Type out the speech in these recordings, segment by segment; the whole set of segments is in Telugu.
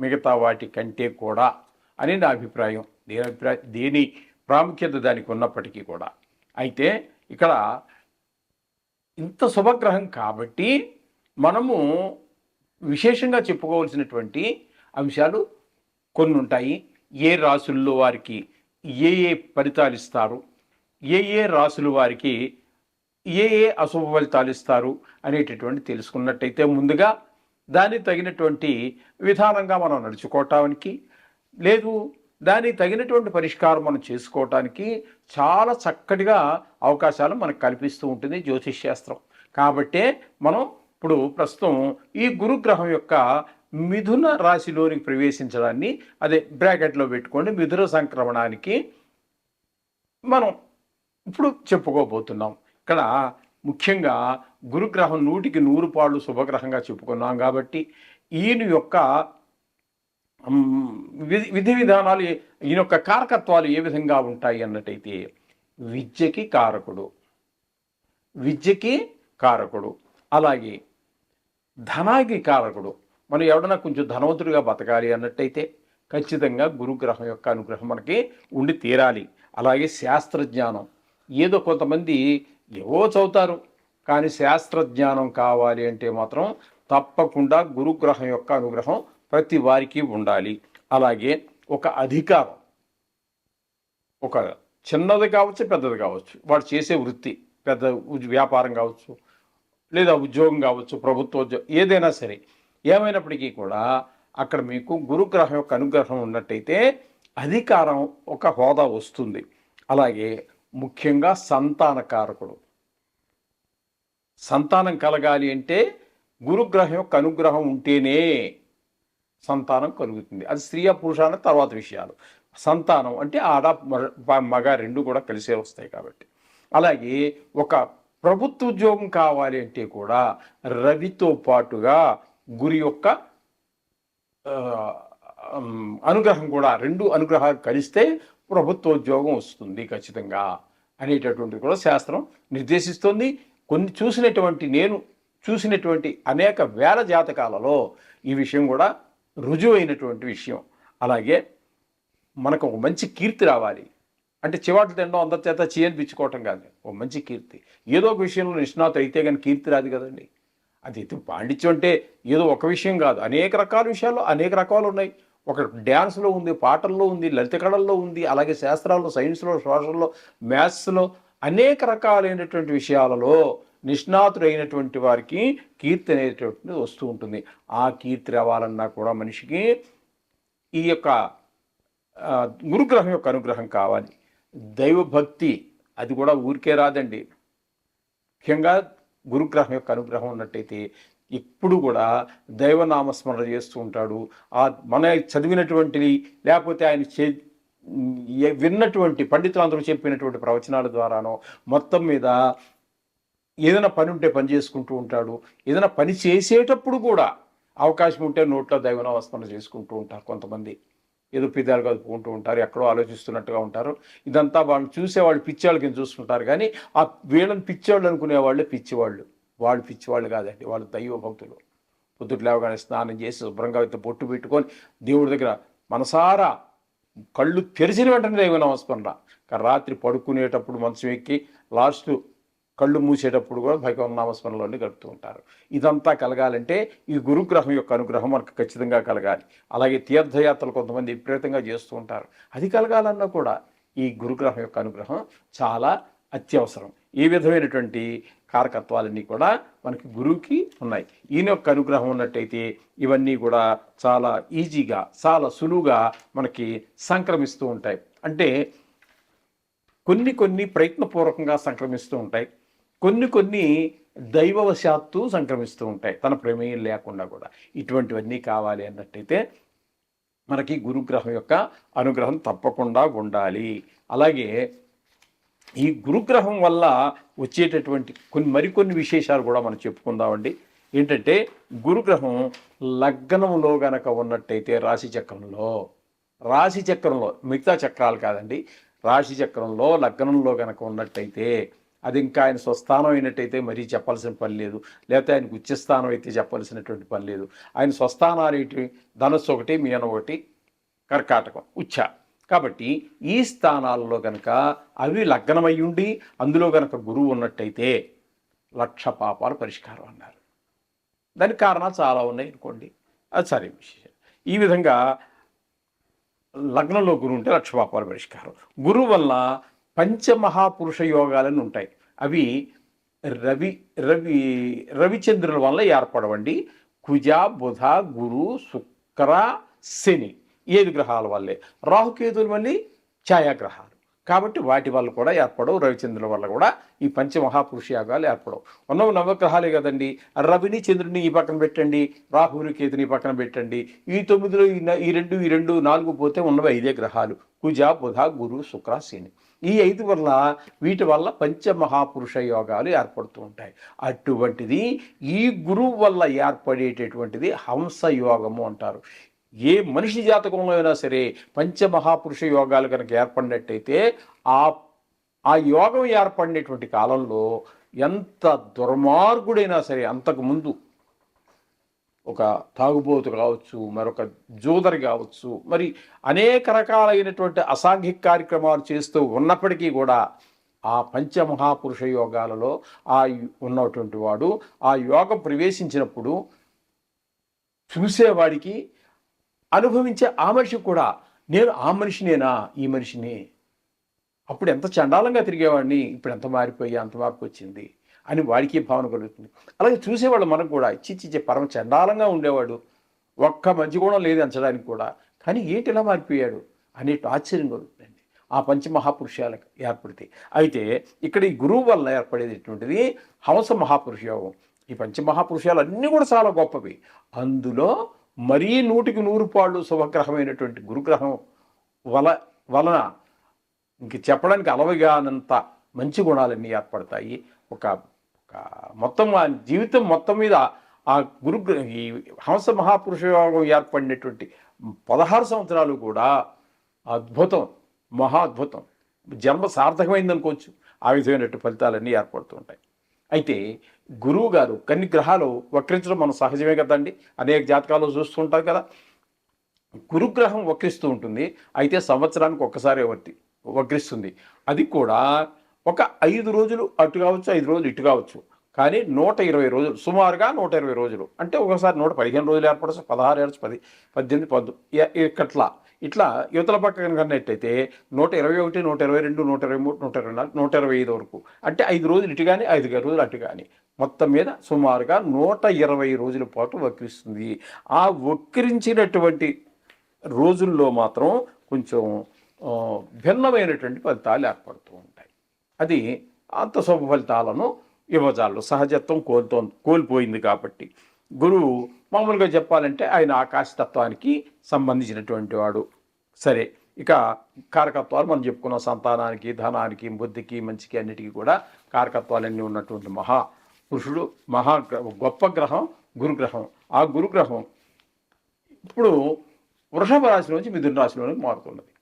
మిగతా వాటి కంటే కూడా అని నా అభిప్రాయం. దేని అభిప్రాయం దేని ప్రాముఖ్యత దానికి ఉన్నప్పటికీ కూడా. అయితే ఇక్కడ ఇంత శుభగ్రహం కాబట్టి మనము విశేషంగా చెప్పుకోవాల్సినటువంటి అంశాలు కొన్ని ఉంటాయి. ఏ రాసుల్లో వారికి ఏ ఏ ఫలితాలు ఇస్తారు? ఏ ఏ రాసులు వారికి ఏ ఏ అశుభ ఫలితాలు ఇస్తారు అనేటటువంటి తెలుసుకున్నట్టయితే ముందుగా దానికి తగినటువంటి విధానంగా మనం నడుచుకోవటానికి లేదు దానికి తగినటువంటి పరిష్కారం మనం చేసుకోవటానికి చాలా చక్కటిగా అవకాశాలు మనకు కల్పిస్తూ ఉంటుంది జ్యోతిష్ శాస్త్రం. కాబట్టే మనం ఇప్పుడు ప్రస్తుతం ఈ గురుగ్రహం యొక్క మిథున రాశిలోనికి ప్రవేశించడాన్ని అదే బ్రాకెట్లో పెట్టుకోండి మిథున సంక్రమణానికి మనం ఇప్పుడు చెప్పుకోబోతున్నాం. ఇక్కడ ముఖ్యంగా గురుగ్రహం నూటికి నూరు పాళ్ళు శుభగ్రహంగా చెప్పుకున్నాం కాబట్టి ఈయన యొక్క విధి విధి విధానాలు ఈయన యొక్క కారకత్వాలు ఏ విధంగా ఉంటాయి అన్నట్టయితే విద్యకి కారకుడు. విద్యకి కారకుడు. అలాగే ధనానికి కారకుడు. మనం ఎవడన్నా కొంచెం ధనవంతుడిగా బతకాలి అన్నట్టయితే ఖచ్చితంగా గురుగ్రహం యొక్క అనుగ్రహం మనకి ఉండి తీరాలి. అలాగే శాస్త్రజ్ఞానం. ఏదో కొంతమంది ఏవో చదువుతారు. కానీ శాస్త్రజ్ఞానం కావాలి అంటే మాత్రం తప్పకుండా గురుగ్రహం యొక్క అనుగ్రహం ప్రతి వారికి ఉండాలి. అలాగే ఒక అధికారం. ఒక చిన్నది కావచ్చు పెద్దది కావచ్చు. వాడు చేసే వృత్తి పెద్ద వ్యాపారం కావచ్చు లేదా ఉద్యోగం కావచ్చు ప్రభుత్వ ఉద్యోగం ఏదైనా సరే ఏమైనప్పటికీ కూడా అక్కడ మీకు గురుగ్రహం యొక్క అనుగ్రహం ఉన్నట్టయితే అధికారం ఒక హోదా వస్తుంది. అలాగే ముఖ్యంగా సంతానకారకుడు. సంతానం కలగాలి అంటే గురుగ్రహం యొక్క అనుగ్రహం ఉంటేనే సంతానం కలుగుతుంది. అది స్త్రీ పురుష అన్న తర్వాత విషయాలు. సంతానం అంటే ఆడ మగ- మగ రెండు కూడా కలిసే వస్తాయి కాబట్టి. అలాగే ఒక ప్రభుత్వ ఉద్యోగం కావాలి అంటే కూడా రవితో పాటుగా గురి యొక్క అనుగ్రహం కూడా రెండు అనుగ్రహాలు కలిస్తే ప్రభుత్వ ఉద్యోగం వస్తుంది ఖచ్చితంగా అనేటటువంటి కూడా శాస్త్రం నిర్దేశిస్తుంది. కొన్ని చూసినటువంటి నేను చూసినటువంటి అనేక వేల జాతకాలలో ఈ విషయం కూడా రుజువైనటువంటి విషయం. అలాగే మనకు ఒక మంచి కీర్తి రావాలి. అంటే చివాట్లు తినడం అందరి చేత చేయనిపించుకోవటం కాదు. ఒక మంచి కీర్తి. ఏదో ఒక విషయంలో నిష్ణాత అయితే కానీ కీర్తి రాదు కదండి. అది పాండిత్యం అంటే ఏదో ఒక విషయం కాదు. అనేక రకాల విషయాల్లో అనేక రకాలు ఉన్నాయి. ఒక డ్యాన్స్లో ఉంది పాటల్లో ఉంది లలిత కళల్లో ఉంది అలాగే శాస్త్రాల్లో సైన్స్లో సోషల్లో మ్యాథ్స్లో అనేక రకాలైనటువంటి విషయాలలో నిష్ణాతుడైనటువంటి వారికి కీర్తి అనేటటువంటిది వస్తూ ఉంటుంది. ఆ కీర్తి రావాలన్నా కూడా మనిషికి ఈ యొక్క గురుగ్రహం యొక్క అనుగ్రహం కావాలి. దైవభక్తి అది కూడా ఊరికే రాదండి. ముఖ్యంగా గురుగ్రహం యొక్క అనుగ్రహం ఉన్నట్టయితే ఎప్పుడు కూడా దైవనామస్మరణ చేస్తూ ఉంటాడు. ఆ మన చదివినటువంటివి లేకపోతే ఆయన చే విన్నటువంటి పండితులందరూ చెప్పినటువంటి ప్రవచనాల ద్వారానో మొత్తం మీద ఏదైనా పని ఉంటే పని చేసుకుంటూ ఉంటాడు. ఏదైనా పని చేసేటప్పుడు కూడా అవకాశం ఉంటే నోట్లో దైవనావస్మరణ చేసుకుంటూ ఉంటారు కొంతమంది. ఏదో పిదాలు కదుపుకుంటూ ఉంటారు ఎక్కడో ఆలోచిస్తున్నట్టుగా ఉంటారు. ఇదంతా వాళ్ళు చూసేవాళ్ళు పిచ్చేవాళ్ళ కింద చూస్తుంటారు కానీ ఆ వీళ్ళని పిచ్చేవాళ్ళు అనుకునేవాళ్ళే పిచ్చివాళ్ళు. వాళ్ళు పిచ్చివాళ్ళు కాదండి వాళ్ళు దైవ భక్తులు. పొద్దుట లేవగానే స్నానం చేసి శుభ్రంగా పొట్టు బొట్టు పెట్టుకొని దేవుడి దగ్గర మనసారా కళ్ళు తెరిచిన వెంటనే దైవ నమస్మరణ కానీ రాత్రి పడుకునేటప్పుడు మంచం ఎక్కి లాస్ట్ కళ్ళు మూసేటప్పుడు కూడా భగవన్ నామస్మరణలోనే గడుపుతూ ఉంటారు. ఇదంతా కలగాలంటే ఈ గురుగ్రహం యొక్క అనుగ్రహం మనకు ఖచ్చితంగా కలగాలి. అలాగే తీర్థయాత్రలు కొంతమంది విపరీతంగా చేస్తూ ఉంటారు. అది కలగాలన్నా కూడా ఈ గురుగ్రహం యొక్క అనుగ్రహం చాలా అత్యవసరం. ఈ విధమైనటువంటి కారకత్వాలన్నీ కూడా మనకి గురువుకి ఉన్నాయి. ఈయన యొక్క అనుగ్రహం ఉన్నట్టయితే ఇవన్నీ కూడా చాలా ఈజీగా చాలా సులువుగా మనకి సంక్రమిస్తూ ఉంటాయి. అంటే కొన్ని కొన్ని ప్రయత్నపూర్వకంగా సంక్రమిస్తూ ఉంటాయి. కొన్ని కొన్ని దైవవశాత్తు సంక్రమిస్తూ ఉంటాయి. తన ప్రమేయం లేకుండా కూడా. ఇటువంటివన్నీ కావాలి అన్నట్టయితే మనకి గురుగ్రహం యొక్క అనుగ్రహం తప్పకుండా ఉండాలి. అలాగే ఈ గురుగ్రహం వల్ల వచ్చేటటువంటి కొన్ని మరికొన్ని విశేషాలు కూడా మనం చెప్పుకుందామండి. ఏంటంటే గురుగ్రహం లగ్నంలో గనక ఉన్నట్టయితే రాశి చక్రంలో రాశి చక్రంలో మిగతా చక్రాలు కాదండి. రాశి చక్రంలో లగ్నంలో గనక ఉన్నట్టయితే అది ఇంకా ఆయన స్వస్థానం అయినట్టయితే మరీ చెప్పాల్సిన పని లేదు. లేకపోతే ఆయనకు ఉచ్చస్థానం అయితే చెప్పాల్సినటువంటి పని లేదు. ఆయన స్వస్థానాలు ఏంటి? ధనస్సు ఒకటి మీన ఒకటి కర్కాటకం ఉచ్చ. కాబట్టి ఈ స్థానాల్లో కనుక అవి లగ్నమై ఉండి అందులో కనుక గురువు ఉన్నట్టయితే లక్ష పాపాలు పరిష్కారం అన్నారు. దానికి కారణాలు చాలా ఉన్నాయి అనుకోండి. అది సరే విశేషం. ఈ విధంగా లగ్నంలో గురువు ఉంటే లక్ష పాపాలు పరిష్కారం. గురువు వల్ల పంచమహాపురుష యోగాలని ఉంటాయి. అవి రవి రవి రవిచంద్రుల వల్ల ఏర్పడవండి. కుజ బుధ గురు శుక్ర శని. ఏడు గ్రహాల వల్లే? రాహుకేతులు మళ్ళీ ఛాయాగ్రహాలు. కాబట్టి వాటి వల్ల కూడా ఏర్పడవు రవిచంద్రుల వల్ల కూడా ఈ పంచమహాపురుష యాగాలు ఏర్పడవు. ఉన్న నవగ్రహాలే కదండి. రవిని చంద్రుని ఈ పక్కన పెట్టండి రాహుని కేతుని పక్కన పెట్టండి. ఈ తొమ్మిదిలో ఈ ఈ రెండు ఈ రెండు నాలుగు పోతే ఉన్నవి ఐదే గ్రహాలు. కుజ బుధ గురు శుక్ర శని. ఈ ఐదు వల్ల వీటి వల్ల పంచమహాపురుష యోగాలు ఏర్పడుతూ ఉంటాయి. అటువంటిది ఈ గురువు వల్ల ఏర్పడేటటువంటిది హంస యోగము అంటారు. ఏ మనిషి జాతకంలో అయినా సరే పంచమహాపురుష యోగాలు కనుక ఏర్పడినట్టయితే ఆ ఆ యోగం ఏర్పడినటువంటి కాలంలో ఎంత దుర్మార్గుడైనా సరే అంతకు ముందు ఒక తాగుబోతు కావచ్చు మరొక జూదరి కావచ్చు మరి అనేక రకాలైనటువంటి అసాంఘిక కార్యక్రమాలు చేస్తూ ఉన్నప్పటికీ కూడా ఆ పంచమహాపురుష యోగాలలో ఆ ఉన్నటువంటి వాడు ఆ యోగం ప్రవేశించినప్పుడు చూసేవాడికి అనుభవించే ఆ మనిషి కూడా నేను ఆ మనిషినేనా? ఈ మనిషిని? అప్పుడు ఎంత చండాలంగా తిరిగేవాడిని ఇప్పుడు ఎంత మారిపోయి? అంత మార్పు వచ్చింది? అని వాడికి భావన కలుగుతుంది. అలాగే చూసేవాళ్ళు మనకు కూడా చిచ్చి పరమ చండాలంగా ఉండేవాడు. ఒక్క మంచి గుణం లేదు అంచడానికి కూడా. కానీ ఏంటి ఇలా మారిపోయాడు? అనేటి ఆశ్చర్యం కలుగుతుందండి. ఆ పంచమహాపురుషాలకు ఏర్పడితే. అయితే ఇక్కడ ఈ గురువు వల్ల ఏర్పడేటటువంటిది హంస మహాపురుష యోగం ఈ పంచమహాపురుషాలు అన్నీ కూడా చాలా గొప్పవి. అందులో మరీ నూటికి నూరు పాళ్ళు శుభగ్రహమైనటువంటి గురుగ్రహం వల వలన ఇంక చెప్పడానికి అలవగానంత మంచి గుణాలన్నీ ఏర్పడతాయి? ఒక ఒక మొత్తం ఆ జీవితం మొత్తం మీద ఆ గురు ఈ హంస మహాపురుష యోగం ఏర్పడినటువంటి పదహారు సంవత్సరాలు కూడా అద్భుతం మహా అద్భుతం. జన్మ సార్థకమైంది అనుకోవచ్చు ఆ విధమైనటువంటి ఫలితాలన్నీ ఏర్పడుతూ ఉంటాయి. అయితే గురువు గారు కొన్ని గ్రహాలు వక్రించడం మనం సహజమే కదండి. అనేక జాతకాలు చూస్తుంటాం కదా. గురుగ్రహం వక్రిస్తూ ఉంటుంది. అయితే సంవత్సరానికి ఒక్కసారి వర్తి వక్రిస్తుంది. అది కూడా ఒక ఐదు రోజులు అటు కావచ్చు ఐదు రోజులు ఇటు కావచ్చు. కానీ నూట ఇరవై రోజులు సుమారుగా నూట ఇరవై రోజులు. అంటే ఒకసారి నూట పదిహేను రోజులు ఏర్పడచ్చు పదహారు ఏర్చు పది పద్దెనిమిది పద్దు ఇక్కట్లా ఇట్లా యువతల పక్క కనుకన్నట్టయితే నూట ఇరవై ఒకటి నూట ఇరవై రెండు నూట ఇరవై మూడు నూట ఇరవై నాలుగు నూట ఇరవై ఐదు వరకు. అంటే ఐదు రోజులు ఇటు కానీ ఐదు రోజులు అటు కానీ మొత్తం మీద సుమారుగా నూట ఇరవై రోజుల పాటు వక్రిస్తుంది. ఆ వక్రించినటువంటి రోజుల్లో మాత్రం కొంచెం భిన్నమైనటువంటి ఫలితాలు ఏర్పడుతూ ఉంటాయి. అది అంత శుభ ఫలితాలను ఇవ్వజాలు సహజత్వం కోల్తో కోల్పోయింది కాబట్టి. గురువు మామూలుగా చెప్పాలంటే ఆయన ఆకాశతత్వానికి సంబంధించినటువంటి వాడు. సరే ఇక కారకత్వాలు మనం చెప్పుకున్న. సంతానానికి ధనానికి బుద్ధికి మంచికి అన్నిటికీ కూడా కారకత్వాలన్నీ ఉన్నటువంటి మహా పురుషుడు మహా గొప్ప గ్రహం గురుగ్రహం. ఆ గురుగ్రహం ఇప్పుడు వృషభ నుంచి మిథున రాశిలోనికి మారుతున్నది.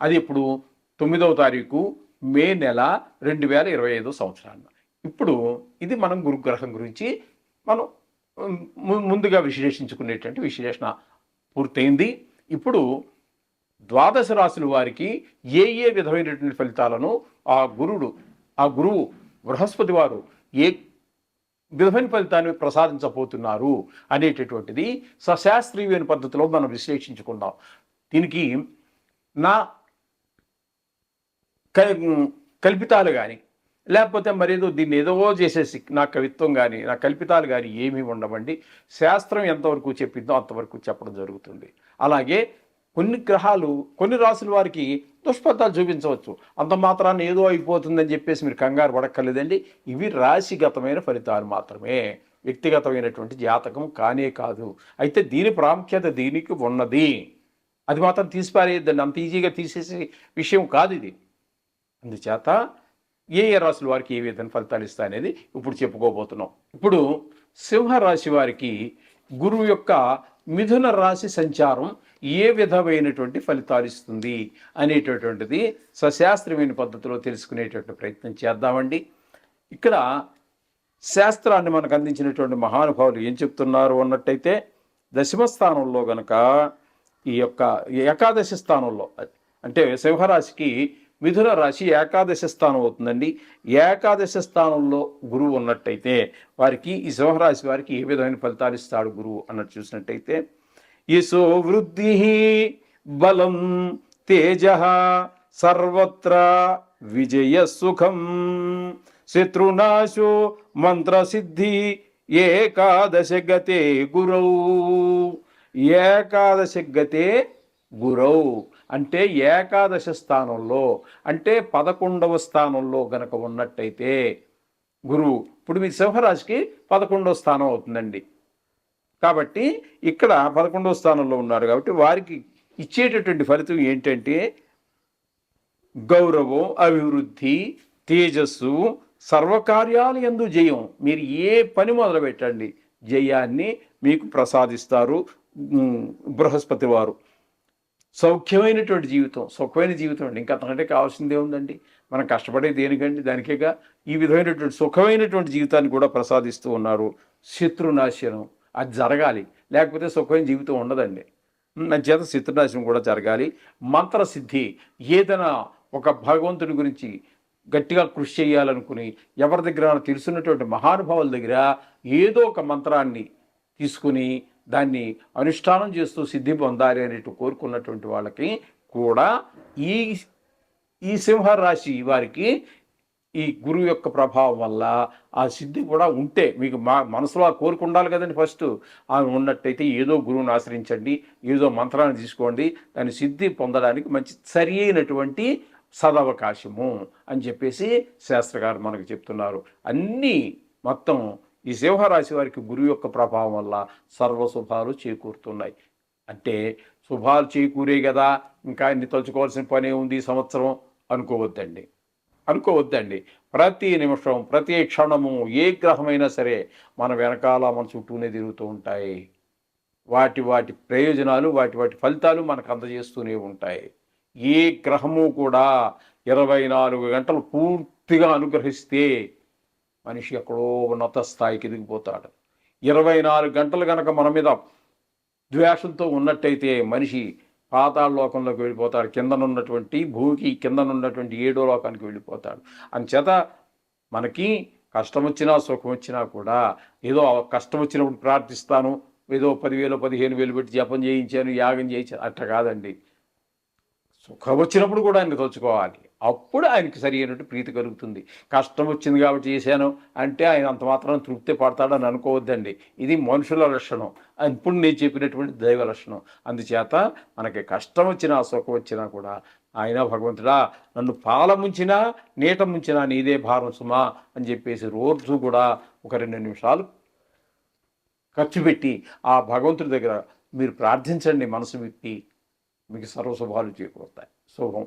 అది ఇప్పుడు తొమ్మిదవ తారీఖు మే నెల రెండు వేల ఇరవై ఐదో సంవత్సరాన్ని ఇప్పుడు ఇది మనం గురుగ్రహం గురించి మనం ముందుగా విశ్లేషించుకునేటువంటి విశ్లేషణ పూర్తయింది. ఇప్పుడు ద్వాదశ రాశుల వారికి ఏ ఏ విధమైనటువంటి ఫలితాలను ఆ గురుడు ఆ గురువు బృహస్పతి వారు ఏ విధమైన ఫలితాన్ని ప్రసాదించబోతున్నారు అనేటటువంటిది సశాస్త్రీయమైన పద్ధతిలో మనం విశ్లేషించుకుందాం. దీనికి నా క- కల్పితాలు కానీ లేకపోతే మరేదో దీన్ని ఏదో చేసేసి నా కవిత్వం కానీ నా కల్పితాలు కానీ ఏమీ ఉండవండి. శాస్త్రం ఎంతవరకు చెప్పిందో అంతవరకు చెప్పడం జరుగుతుంది. అలాగే కొన్ని గ్రహాలు కొన్ని రాసుల వారికి దుష్ఫలితాలు చూపించవచ్చు. అంత మాత్రాన్ని ఏదో అయిపోతుందని చెప్పేసి మీరు కంగారు పడక్కర్లేదండి. ఇవి రాశిగతమైన ఫలితాలు మాత్రమే. వ్యక్తిగతమైనటువంటి జాతకం కానే కాదు. అయితే దీని ప్రాముఖ్యత దీనికి ఉన్నది. అది మాత్రం తీసిపారేయద్దండి. అంత ఈజీగా తీసేసే విషయం కాదు ఇది. అందుచేత ఏ ఏ రాశుల వారికి ఏ విధంగా ఫలితాలు ఇస్తాయనేది ఇప్పుడు చెప్పుకోబోతున్నాం. ఇప్పుడు సింహరాశి వారికి గురువు యొక్క మిథున రాశి సంచారం ఏ విధమైనటువంటి ఫలితాలు ఇస్తుంది అనేటటువంటిది సశాస్త్రమైన పద్ధతిలో తెలుసుకునేటటువంటి ప్రయత్నం చేద్దామండి. ఇక్కడ శాస్త్రాన్ని మనకు అందించినటువంటి మహానుభావులు ఏం చెప్తున్నారు అన్నట్టయితే దశమ స్థానంలో గనక ఈ యొక్క ఏకాదశి స్థానంలో అంటే సింహరాశికి మిథున రాశి ఏకాదశ స్థానం అవుతుందండి. ఏకాదశ స్థానంలో గురువు ఉన్నట్టయితే వారికి ఈ సింహరాశి వారికి ఏ విధమైన ఫలితాలు ఇస్తాడు గురువు అన్నట్టు చూసినట్టయితే యశో వృద్ధి బలం తేజ సర్వత్ర విజయ సుఖం శత్రునాశో మంత్రసిద్ధి ఏకాదశ గతే గురౌ. ఏకాదశ గతే గురౌ. అంటే ఏకాదశ స్థానంలో అంటే పదకొండవ స్థానంలో గనక ఉన్నట్టయితే గురువు ఇప్పుడు మీ సింహరాశికి పదకొండవ స్థానం అవుతుందండి. కాబట్టి ఇక్కడ పదకొండవ స్థానంలో ఉన్నారు కాబట్టి వారికి ఇచ్చేటటువంటి ఫలితం ఏంటంటే గౌరవం అభివృద్ధి తేజస్సు సర్వకార్యాలు ఎందు జయం. మీరు ఏ పని మొదలు పెట్టండి జయాన్ని మీకు ప్రసాదిస్తారు బృహస్పతి వారు. సౌఖ్యమైనటువంటి జీవితం సుఖమైన జీవితం అండి. ఇంకా అంతకంటే కావాల్సిందే ఉందండి. మనం కష్టపడే దేనికండి? దానికేగా ఈ విధమైనటువంటి సుఖమైనటువంటి జీవితాన్ని కూడా ప్రసాదిస్తూ ఉన్నారు. శత్రునాశనం. అది జరగాలి. లేకపోతే సుఖమైన జీవితం ఉండదండి. నా చేత శత్రునాశనం కూడా జరగాలి. మంత్రసిద్ధి. ఏదైనా ఒక భగవంతుడి గురించి గట్టిగా కృషి చేయాలనుకుని ఎవరి దగ్గర తెలుసున్నటువంటి మహానుభావుల దగ్గర ఏదో ఒక మంత్రాన్ని తీసుకుని దాన్ని అనుష్ఠానం చేస్తూ సిద్ధి పొందాలి అనేట్టు కోరుకున్నటువంటి వాళ్ళకి కూడా ఈ ఈ సింహరాశి వారికి ఈ గురువు యొక్క ప్రభావం వల్ల ఆ సిద్ధి కూడా ఉంటే మీకు మా మనసులో ఆ కోరిక ఉండాలి కదండి ఫస్ట్. ఆమె ఉన్నట్టయితే ఏదో గురువుని ఆశ్రయించండి ఏదో మంత్రాన్ని తీసుకోండి దాని సిద్ధి పొందడానికి మంచి సరి అయినటువంటి సదవకాశము అని చెప్పేసి శాస్త్రగారు మనకు చెప్తున్నారు. అన్నీ మొత్తం ఈ సింహరాశి వారికి గురువు యొక్క ప్రభావం వల్ల సర్వ శుభాలు చేకూరుతున్నాయి. అంటే శుభాలు చేకూరే కదా ఇంకా ఇన్ని తలుచుకోవాల్సిన పనే ఉంది ఈ సంవత్సరం అనుకోవద్దండి. అనుకోవద్దండి. ప్రతి నిమిషం ప్రతి క్షణము ఏ గ్రహమైనా సరే మన వెనకాల మన చుట్టూనే తిరుగుతూ ఉంటాయి. వాటి వాటి ప్రయోజనాలు వాటి వాటి ఫలితాలు మనకు అందజేస్తూనే ఉంటాయి. ఏ గ్రహము కూడా ఇరవై నాలుగు గంటలు పూర్తిగా అనుగ్రహిస్తే మనిషి ఎక్కడో ఉన్నత స్థాయికి ఎదిగిపోతాడు. ఇరవై నాలుగు గంటలు కనుక మన మీద ద్వేషంతో ఉన్నట్టయితే మనిషి పాతాళ లోకంలోకి వెళ్ళిపోతాడు. కిందనున్నటువంటి భూమికి కిందనున్నటువంటి ఏడో లోకానికి వెళ్ళిపోతాడు. అంచేత మనకి కష్టం వచ్చినా సుఖం వచ్చినా కూడా ఏదో కష్టం వచ్చినప్పుడు ప్రార్థిస్తాను ఏదో పదివేలు పదిహేను వేలు పెట్టి జపం చేయించాను యాగం చేయించాను అట్ట కాదండి. సుఖం వచ్చినప్పుడు కూడా ఆయన తలుచుకోవాలి. అప్పుడు ఆయనకి సరి అయినట్టు ప్రీతి కలుగుతుంది. కష్టం వచ్చింది కాబట్టి చేశాను అంటే ఆయన అంత మాత్రం తృప్తి పడతాడని అనుకోవద్దండి. ఇది మనుషుల లక్షణం. ఇప్పుడు నేను చెప్పినటువంటి దైవ లక్షణం. అందుచేత మనకి కష్టం వచ్చినా సుఖం వచ్చినా కూడా ఆయన భగవంతుడా నన్ను పాల ముంచినా నీట ముంచినా నీదే భారం సుమా అని చెప్పేసి రోజు కూడా ఒక రెండు నిమిషాలు ఖర్చు పెట్టి ఆ భగవంతుడి దగ్గర మీరు ప్రార్థించండి. మనసు విప్పి మీకు సర్వశుభాలు చేకూరుతాయి. శుభం.